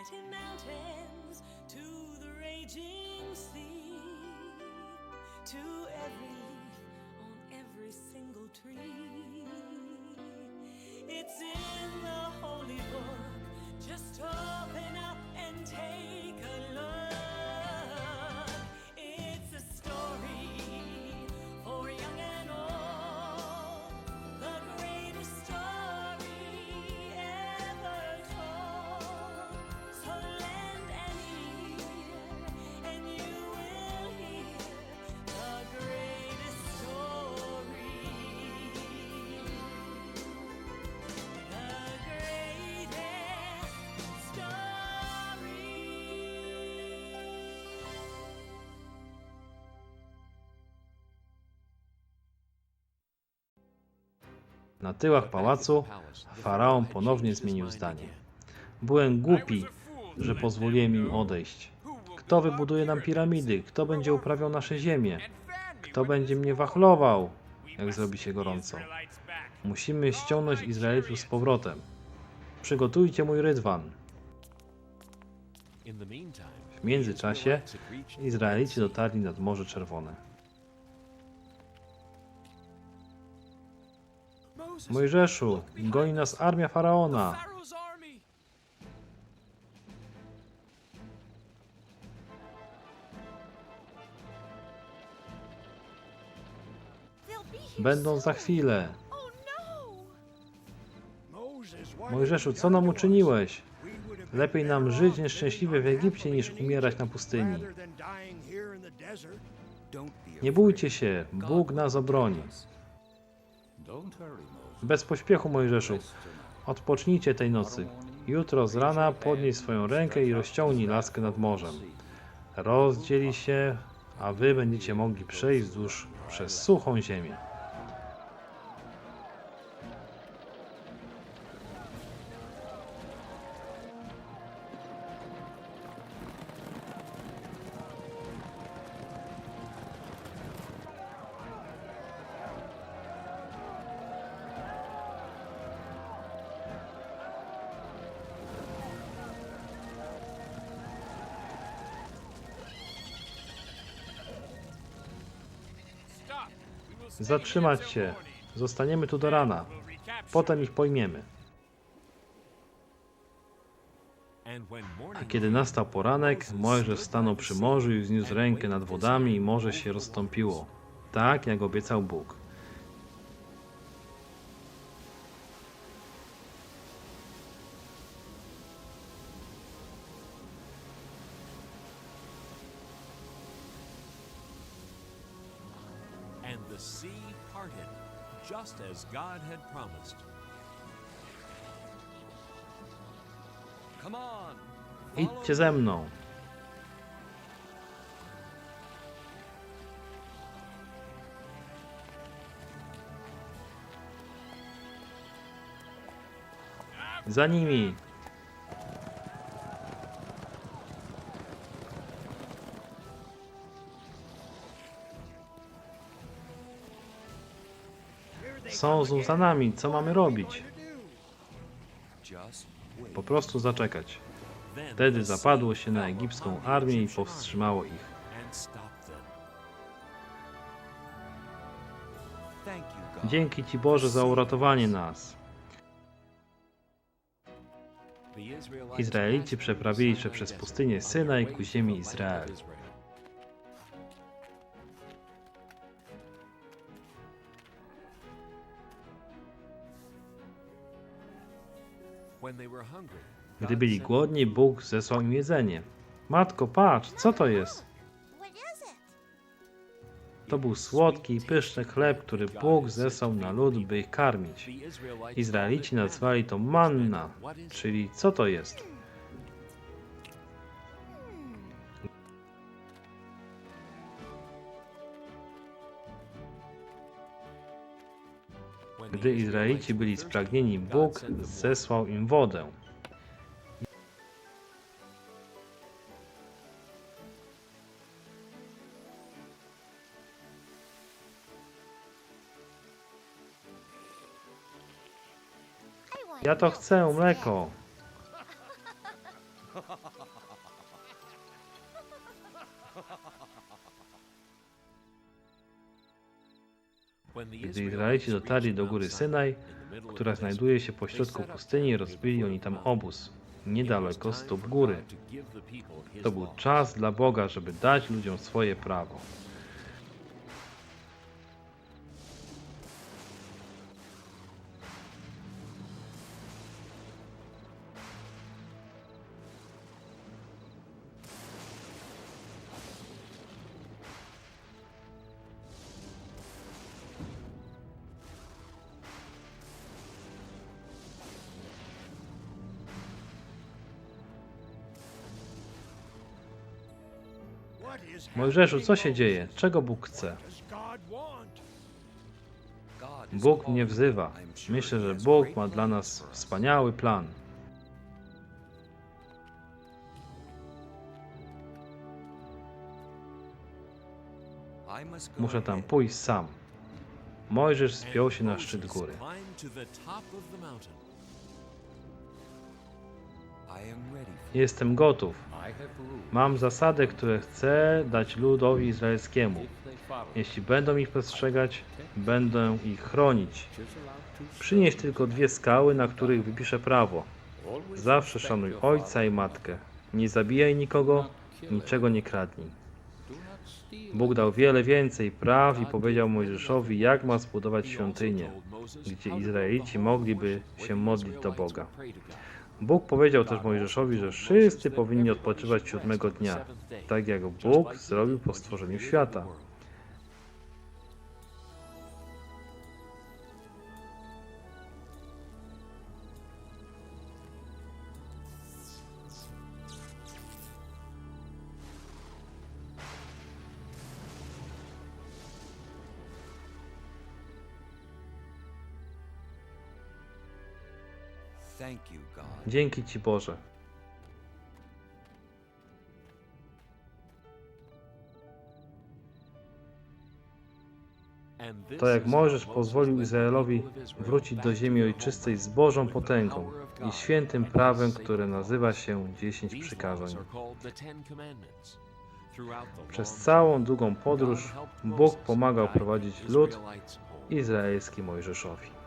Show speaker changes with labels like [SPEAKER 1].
[SPEAKER 1] Sweaty mountains to the raging sea, to every
[SPEAKER 2] Na tyłach pałacu faraon ponownie zmienił zdanie. Byłem głupi, że pozwoliłem im odejść. Kto wybuduje nam piramidy? Kto będzie uprawiał nasze ziemię? Kto będzie mnie wachlował, jak zrobi się gorąco? Musimy ściągnąć Izraelitów z powrotem. Przygotujcie mój rydwan. W międzyczasie Izraelici dotarli nad Morze Czerwone. Mojżeszu, goni nas armia faraona. Będą za chwilę. Mojżeszu, co nam uczyniłeś? Lepiej nam żyć nieszczęśliwie w Egipcie, niż umierać na pustyni. Nie bójcie się, Bóg nas obroni. Bez pośpiechu, Mojżeszu. Odpocznijcie tej nocy. Jutro z rana podnieś swoją rękę i rozciągnij laskę nad morzem. Rozdzieli się, a wy będziecie mogli przejść wzdłuż przez suchą ziemię. Zatrzymać się. Zostaniemy tu do rana. Potem ich pojmiemy. A kiedy nastał poranek, Mojżesz stanął przy morzu i wzniósł rękę nad wodami i morze się rozstąpiło, tak jak obiecał Bóg.
[SPEAKER 3] Just as God had promised. Come on!
[SPEAKER 2] Idźcie ze mną. Za nimi. Są znów za nami. Co mamy robić? Po prostu zaczekać. Wtedy zapadło się na egipską armię i powstrzymało ich. Dzięki Ci Boże za uratowanie nas. Izraelici przeprawili się przez pustynię Synaj ku ziemi Izrael. Gdy byli głodni, Bóg zesłał im jedzenie. Matko, patrz, co to jest? To był słodki i pyszny chleb, który Bóg zesłał na lud, by ich karmić. Izraelici nazwali to
[SPEAKER 3] manna.
[SPEAKER 2] czyli co to jest? Gdy Izraelici byli spragnieni, Bóg zesłał im wodę. Ja to chcę, mleko. Gdy Izraelici dotarli do góry Synaj, która znajduje się pośrodku pustyni, rozbili oni tam obóz, niedaleko stóp góry. To był czas dla Boga, żeby dać ludziom swoje prawo. Mojżeszu, co się dzieje? Czego Bóg chce? Bóg mnie wzywa. Myślę, że Bóg ma dla nas wspaniały plan. Muszę tam pójść sam. Mojżesz spiął się na szczyt góry. Jestem gotów. Mam zasady, które chcę dać ludowi izraelskiemu. Jeśli będą ich przestrzegać, będę ich chronić. Przynieś tylko dwie skały, na których wypiszę prawo. Zawsze szanuj ojca i matkę. Nie zabijaj nikogo, niczego nie kradnij. Bóg dał wiele więcej praw i powiedział Mojżeszowi, jak ma zbudować świątynię, gdzie Izraelici mogliby się modlić do Boga. Bóg powiedział też Mojżeszowi, że wszyscy powinni odpoczywać siódmego dnia, tak jak Bóg zrobił po stworzeniu świata. Dzięki Ci Boże. To jak Mojżesz pozwolił Izraelowi wrócić do ziemi ojczystej z Bożą potęgą i świętym prawem, które nazywa się dziesięć przykazań. Przez całą długą podróż Bóg pomagał prowadzić lud izraelski Mojżeszowi.